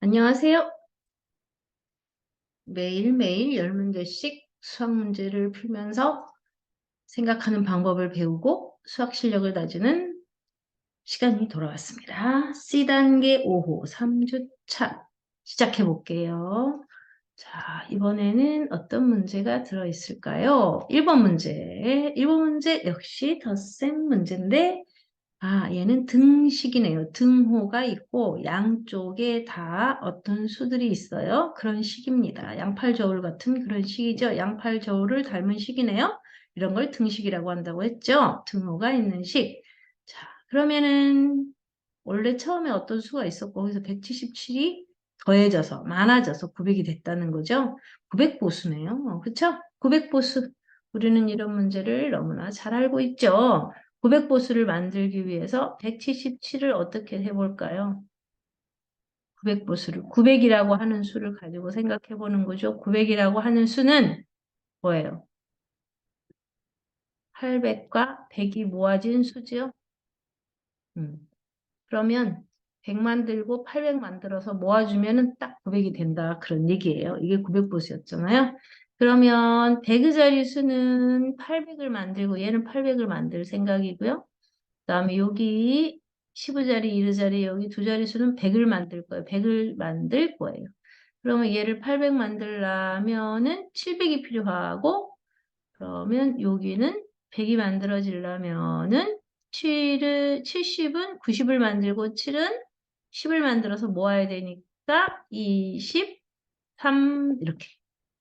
안녕하세요. 매일매일 10문제씩 수학 문제를 풀면서 생각하는 방법을 배우고 수학 실력을 다지는 시간이 돌아왔습니다. C단계 5호 3주차 시작해 볼게요. 자, 이번에는 어떤 문제가 들어있을까요? 1번 문제. 1번 문제 역시 덧셈 문제인데 아, 얘는 등식이네요. 등호가 있고 양쪽에 다 어떤 수들이 있어요. 그런 식입니다. 양팔저울 같은 그런 식이죠. 양팔저울을 닮은 식이네요. 이런 걸 등식이라고 한다고 했죠. 등호가 있는 식. 자, 그러면은 원래 처음에 어떤 수가 있었고 거기서 177이 더해져서 많아져서 900이 됐다는 거죠. 900보수네요. 그쵸? 900보수. 우리는 이런 문제를 너무나 잘 알고 있죠. 900보수를 만들기 위해서 177을 어떻게 해볼까요? 900보수를 900이라고 하는 수를 가지고 생각해 보는 거죠. 900이라고 하는 수는 뭐예요? 800과 100이 모아진 수죠. 음. 그러면 100 만 들고 800 만들어서 모아주면 은 딱 900이 된다. 그런 얘기예요. 이게 900보수였잖아요. 그러면 100의 자리 수는 800을 만들고 얘는 800을 만들 생각이고요. 그 다음에 여기 10의 자리, 1의 자리, 여기 두 자리 수는 100을 만들 거예요. 100을 만들 거예요. 그러면 얘를 800 만들려면은 700이 필요하고 그러면 여기는 100이 만들어지려면은 7을, 70은 90을 만들고 7은 10을 만들어서 모아야 되니까 23 이렇게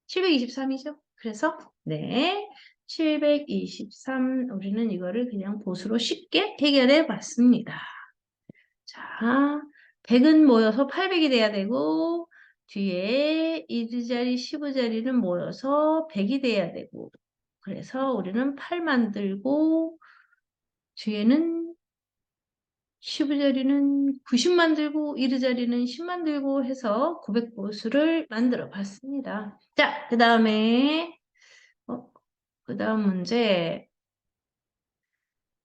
723이죠. 그래서 네 723 우리는 이거를 그냥 보수로 쉽게 해결해 봤습니다. 자 100은 모여서 800이 돼야 되고 뒤에 1자리 15자리는 모여서 100이 돼야 되고 그래서 우리는 8 만들고 뒤에는 15자리는 90 만 들고 1자리는 10 만 들고 해서 900보수를 만들어 봤습니다. 자, 그 다음에 어, 그 다음 문제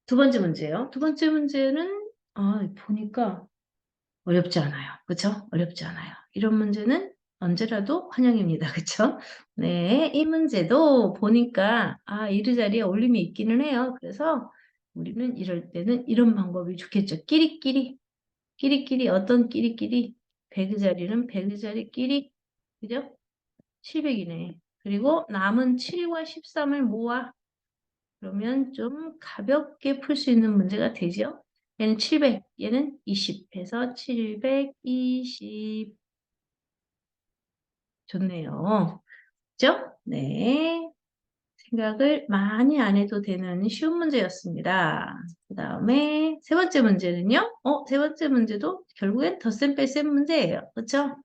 두 번째 문제요. 두 번째 문제는 아, 보니까 어렵지 않아요. 그쵸? 어렵지 않아요. 이런 문제는 언제라도 환영입니다. 그쵸? 네, 이 문제도 보니까 아, 이르 자리에 올림이 있기는 해요. 그래서 우리는 이럴 때는 이런 방법이 좋겠죠. 끼리끼리, 끼리끼리 어떤 끼리끼리 100의 자리는 100의 자리끼리 그죠? 700이네. 그리고 남은 7과 13을 모아 그러면 좀 가볍게 풀 수 있는 문제가 되죠. 얘는 700, 얘는 20 해서 720 좋네요. 그죠? 네. 생각을 많이 안 해도 되는 쉬운 문제였습니다. 그 다음에 세 번째 문제는요. 어, 세 번째 문제도 결국엔 덧셈 뺄셈 문제예요. 그렇죠?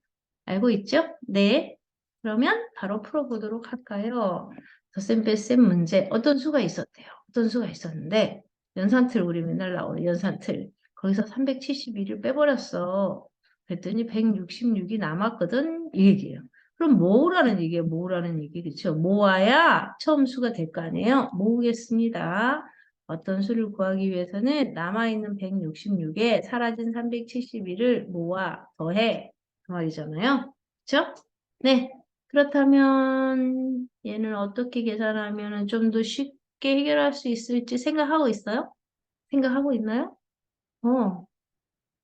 알고 있죠? 네. 그러면 바로 풀어보도록 할까요? 덧셈 뺄셈 문제 어떤 수가 있었대요. 어떤 수가 있었는데 연산틀 우리 맨날 나오는 연산틀 거기서 371을 빼버렸어. 그랬더니 166이 남았거든 이 얘기예요. 그럼 모으라는 얘기예요. 모으라는 얘기 그렇죠? 모아야 처음 수가 될 거 아니에요. 모으겠습니다. 어떤 수를 구하기 위해서는 남아있는 166에 사라진 371을 모아 더해 그 말이잖아요. 그렇죠? 네. 그렇다면 얘는 어떻게 계산하면 좀 더 쉽게 해결할 수 있을지 생각하고 있어요? 생각하고 있나요? 어,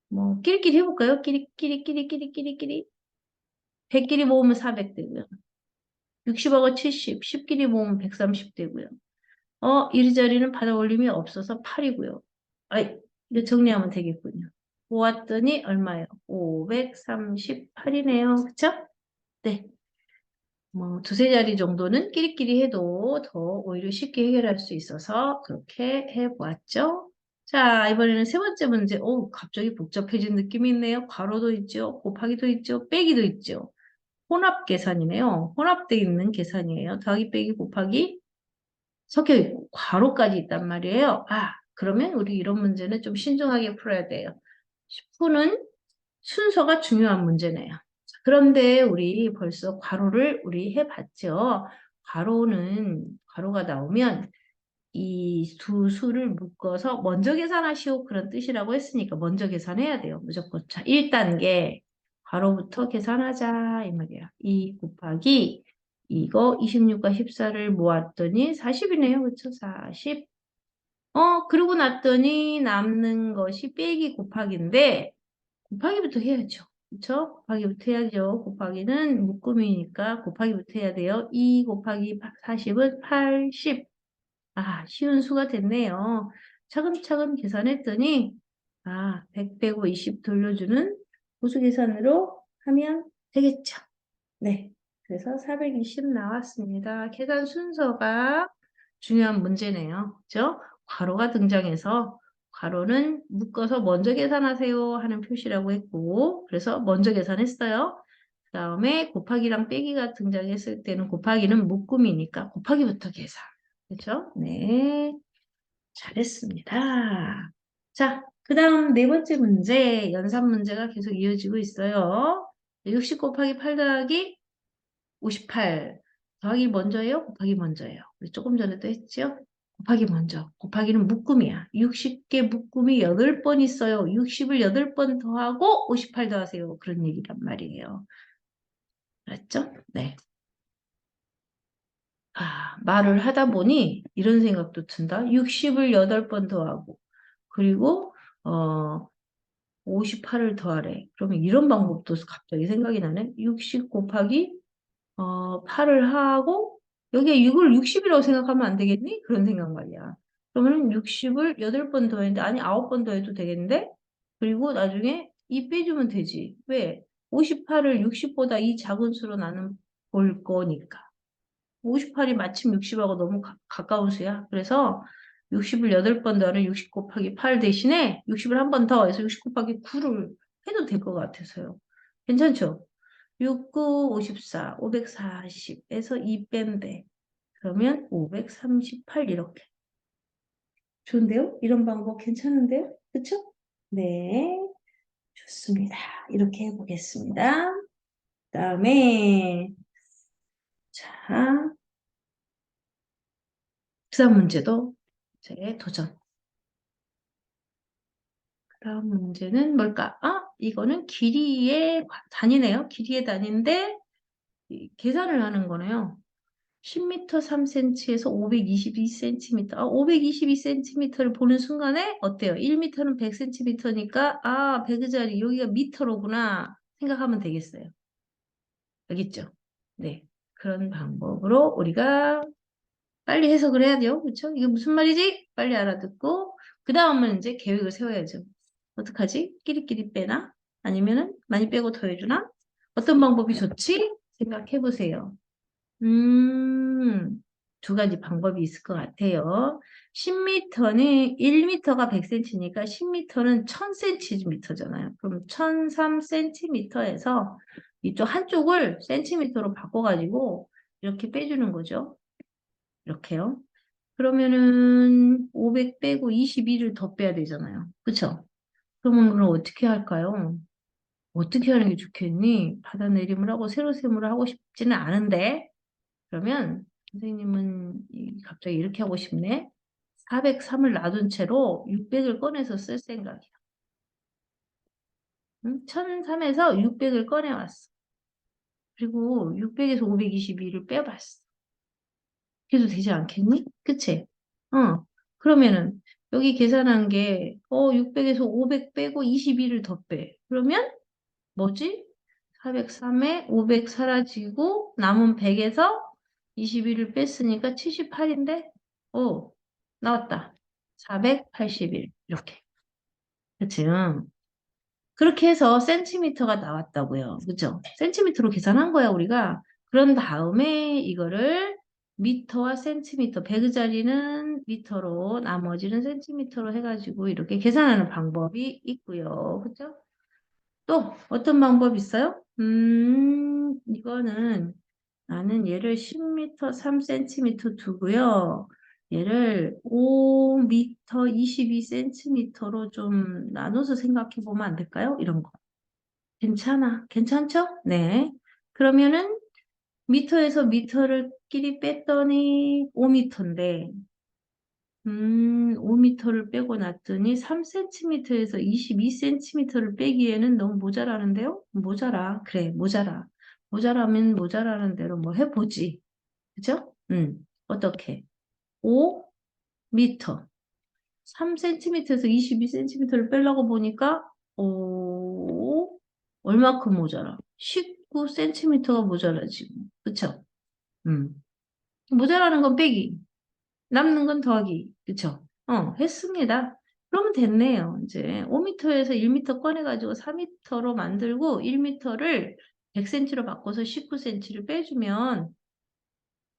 뭐 끼리끼리 해볼까요? 끼리끼리 끼리끼리 끼리끼리 100끼리 모으면 400 되고요. 60하고 70, 10끼리 모으면 130 되고요. 어, 이리저리는 받아 올림이 없어서 8이고요. 아이, 이거 정리하면 되겠군요. 모았더니 얼마예요? 538이네요. 그쵸? 네. 뭐 두세 자리 정도는 끼리끼리 해도 더 오히려 쉽게 해결할 수 있어서 그렇게 해보았죠. 자, 이번에는 세 번째 문제. 오, 갑자기 복잡해진 느낌이 있네요. 괄호도 있죠. 곱하기도 있죠. 빼기도 있죠. 혼합 계산이네요. 혼합되어 있는 계산이에요. 더하기, 빼기, 곱하기 섞여 있고 괄호까지 있단 말이에요. 아, 그러면 우리 이런 문제는 좀 신중하게 풀어야 돼요. 푸는 순서가 중요한 문제네요. 그런데 우리 벌써 괄호를 우리 해봤죠. 괄호는 괄호가 나오면 이 두 수를 묶어서 먼저 계산하시오 그런 뜻이라고 했으니까 먼저 계산해야 돼요. 무조건. 자, 1단계 괄호부터 계산하자 이 말이야. 2 곱하기 이거 26과 14를 모았더니 40이네요. 그쵸? 40. 어, 그러고 났더니 남는 것이 빼기 곱하기인데 곱하기부터 해야죠. 그쵸? 곱하기부터 해야죠. 곱하기는 묶음이니까 곱하기부터 해야 돼요. 2 곱하기 40은 80. 아, 쉬운 수가 됐네요. 차근차근 계산했더니 아, 100 빼고 20 돌려주는 보수 계산으로 하면 되겠죠. 네. 그래서 420 나왔습니다. 계산 순서가 중요한 문제네요. 그죠? 괄호가 등장해서 괄호는 묶어서 먼저 계산하세요 하는 표시라고 했고 그래서 먼저 계산했어요. 그 다음에 곱하기랑 빼기가 등장했을 때는 곱하기는 묶음이니까 곱하기부터 계산. 그렇죠? 네. 잘했습니다. 자, 그 다음 네 번째 문제, 연산 문제가 계속 이어지고 있어요. 60 곱하기 8 더하기 58 더하기 먼저예요? 곱하기 먼저예요? 우리 조금 전에도 했죠? 곱하기 먼저. 곱하기는 묶음이야. 60개 묶음이 8번 있어요. 60을 8번 더하고 58 더하세요. 그런 얘기란 말이에요. 알았죠? 네. 아, 말을 하다 보니 이런 생각도 든다. 60을 8번 더하고 그리고 어 58을 더하래. 그러면 이런 방법도 갑자기 생각이 나네. 60 곱하기 어 8을 하고 여기에 이걸 60이라고 생각하면 안 되겠니? 그런 생각 말이야. 그러면 60을 8번 더했는데 아니 9번 더해도 되겠는데? 그리고 나중에 이 빼주면 되지. 왜? 58을 60보다 이 작은 수로 나는 볼 거니까. 58이 마침 60하고 너무 가, 가까운 수야. 그래서 60을 8번 더하는 60 곱하기 8 대신에 60을 한 번 더 해서 60 곱하기 9를 해도 될 것 같아서요. 괜찮죠? 6, 9, 54, 540에서 2 뺀대. 그러면 538 이렇게. 좋은데요? 이런 방법 괜찮은데요? 그쵸? 네. 좋습니다. 이렇게 해보겠습니다. 그 다음에 자, 그 다음 문제도 제 도전. 그 다음 문제는 뭘까? 아, 이거는 길이의 단위네요. 길이의 단위인데 계산을 하는 거네요. 10m 3cm에서 522cm. 아, 522cm를 보는 순간에 어때요? 1m는 100cm니까 아, 배그 자리 여기가 미터로구나 생각하면 되겠어요. 알겠죠? 네. 그런 방법으로 우리가 빨리 해석을 해야 돼요. 그렇죠? 이게 무슨 말이지? 빨리 알아듣고 그 다음은 이제 계획을 세워야죠. 어떡하지? 끼리끼리 빼나? 아니면은 많이 빼고 더해주나? 어떤 방법이 좋지? 생각해 보세요. 음, 두 가지 방법이 있을 것 같아요. 10m는 1m가 100cm니까 10m는 1000cm잖아요. 그럼 1003cm에서 이쪽 한쪽을 cm로 바꿔가지고 이렇게 빼주는 거죠. 이렇게요. 그러면은 500 빼고 22를 더 빼야 되잖아요. 그쵸? 그러면 그럼 어떻게 할까요? 어떻게 하는 게 좋겠니? 받아내림을 하고 세로셈을 하고 싶지는 않은데 그러면 선생님은 갑자기 이렇게 하고 싶네. 403을 놔둔 채로 600을 꺼내서 쓸 생각이야. 응? 1003에서 600을 꺼내왔어. 그리고 600에서 522를 빼봤어. 그래도 되지 않겠니? 그치? 어. 그러면은 여기 계산한 게 어, 600에서 500 빼고 22를 더 빼. 그러면 뭐지? 403에 500 사라지고 남은 100에서 22를 뺐으니까 78인데 오 나왔다. 481 이렇게. 그치? 응. 그렇게 해서 센티미터가 나왔다고요. 그죠? 센티미터로 계산한 거야 우리가. 그런 다음에 이거를 미터와 센티미터, 배그자리는 미터로, 나머지는 센티미터로 해가지고 이렇게 계산하는 방법이 있고요. 그죠? 또 어떤 방법 있어요? 음, 이거는 나는 얘를 10m, 3cm 두고요. 얘를 5m, 22cm로 좀 나눠서 생각해 보면 안 될까요? 이런 거. 괜찮아. 괜찮죠? 네. 그러면은 미터에서 미터를 끼리 뺐더니 5미터인데 음, 5m를 빼고 놨더니 3cm에서 22cm를 빼기에는 너무 모자라는데요? 모자라. 그래, 모자라. 모자라면 모자라는 대로 뭐 해보지. 그죠? 음, 어떻게? 5m. 3cm에서 22cm를 빼려고 보니까, 오, 얼마큼 모자라? 19cm가 모자라, 지금. 그쵸? 음. 모자라는 건 빼기. 남는 건 더하기. 그쵸? 어, 했습니다. 그러면 됐네요. 이제 5m에서 1m 꺼내가지고 4m로 만들고 1m를 100cm로 바꿔서 19cm를 빼주면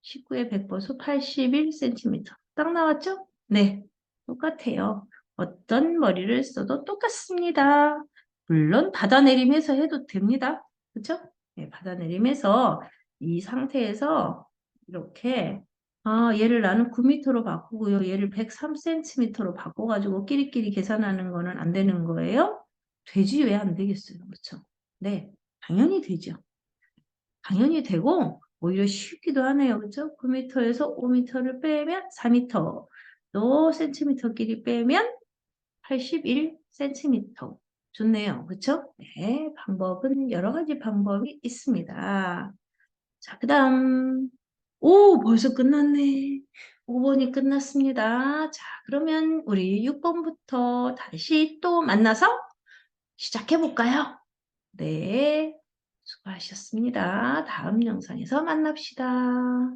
19에 100 벌써 81cm. 딱 나왔죠? 네. 똑같아요. 어떤 머리를 써도 똑같습니다. 물론 받아내림해서 해도 됩니다. 그쵸? 네, 받아내림해서 이 상태에서 이렇게 아, 얘를 나는 9m로 바꾸고요. 얘를 103cm로 바꿔가지고 끼리끼리 계산하는 거는 안 되는 거예요? 되지 왜 안 되겠어요? 그렇죠? 네, 당연히 되죠. 당연히 되고 오히려 쉽기도 하네요. 그렇죠? 9m에서 5m를 빼면 4m, 또 cm끼리 빼면 81cm. 좋네요. 그렇죠? 네, 방법은 여러 가지 방법이 있습니다. 자, 그 다음 오, 벌써 끝났네. 5번이 끝났습니다. 자, 그러면 우리 6번부터 다시 또 만나서 시작해 볼까요? 네, 수고하셨습니다. 다음 영상에서 만납시다.